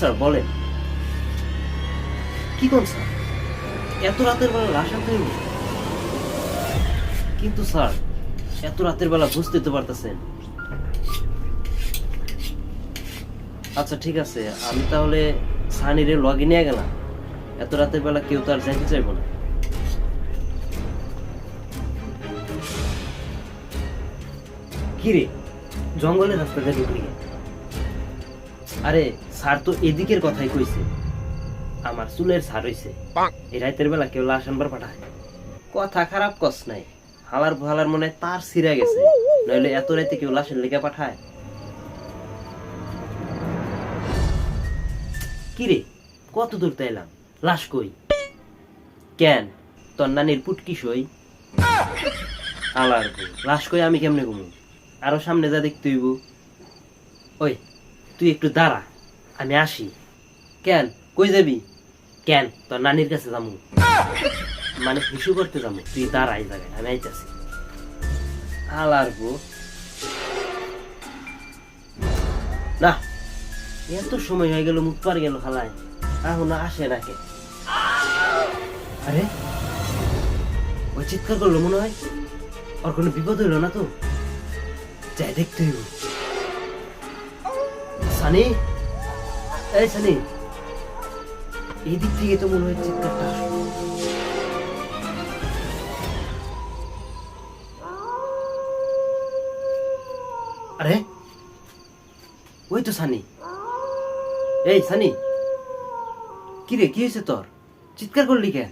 Sir, বলেন। কি কোন স্যার? এত রাতের বেলা লাশ আনতে কিন্তু স্যার, এত রাতের বেলা বুঝতে তো পারতেছেন। আচ্ছা ঠিক আছে, আমি তাহলে সানিরে লগে নিয়ে গেলাম। এত রাতের বেলা কেউ তো আর যাইতে চাইব না। কিরে জঙ্গলের রাস্তা দিয়ে ঢুকলি আরে স্যার তো এদিকের কথাই কইছে। আমার চুলের স্যার হইছে। এই রাতের বেলা কেউ লাশ আনবার পাঠায়। কথা খারাপ কস নাই। হালার ভালার মনে তার ছিঁড়ে গেছে। নইলে এত রাতে কেউ লাশের লেগে পাঠায়। কিরে কত দূর তাইলাম লাশ কই? কেন? তোর নানির পুটকি সই? আলার কই লাশ কই আমি কেমনে ঘুমু? আরও সামনে যা দেখতে হইব। ওই তুই একটু দাঁড়া। আমি আসি। কেন? কই যাবি? কেন? তোর নানির কাছে যামু। মানে হিসু করতে যাব তুই দাঁড়া এই জায়গায়, আমি আইতাছি। আলার গো না, এত সময় হয়ে গেল, মুখ পার গেল খালায়। এখন আসে না কে? আরে ওই চিৎকার করল মনে হয়। ওর কোনো বিপদ হইল না তো? যাই দেখতে হইব। সানি? এই সানি দিক থেকে তো মনে হয় আরে, ওই তো সানি। এই সানি, কি রে, কি হয়েছে তোর? চিৎকার করলি কেন?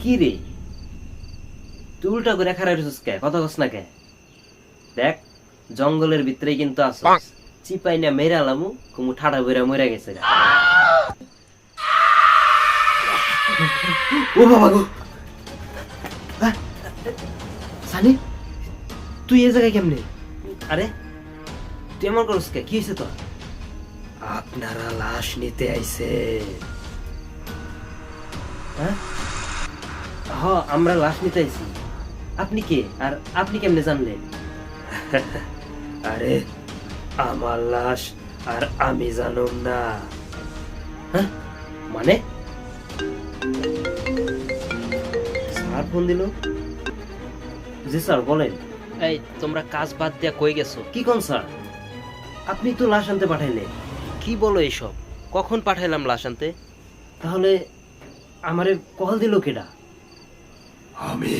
কি রে? তুই উল্টা করে খারাপ কে কথা কস না কে দেখ জঙ্গলের ভিতরে কিন্তু আসস চিপাই না মেরা লামু কুমু ঠাডা বইরা মরে গেছে ও বাবা গো। সানি তুই এ জায়গায় কেমনে? আরে তুই এমন করস কে? কি হয়েছে তোর? আপনারা লাশ নিতে আইছে। হ্যাঁ? হ আমরা লাশ নিতে আইছি। আপনি কে? আর আপনি কেমনে জানলেন? আরে আমার লাশ আর আমি জানুম না। হ্যাঁ? মানে? স্যার ফোন দিল? জি স্যার বলেন। এই তোমরা কাজ বাদ দিয়া কই গেছো? কি কোন স্যার? আপনি তো লাশ আনতে পাঠাইলে। কি বলো এইসব? কখন পাঠাইলাম লাশ আনতে? তাহলে আমারে কল দিল কেডা? আমি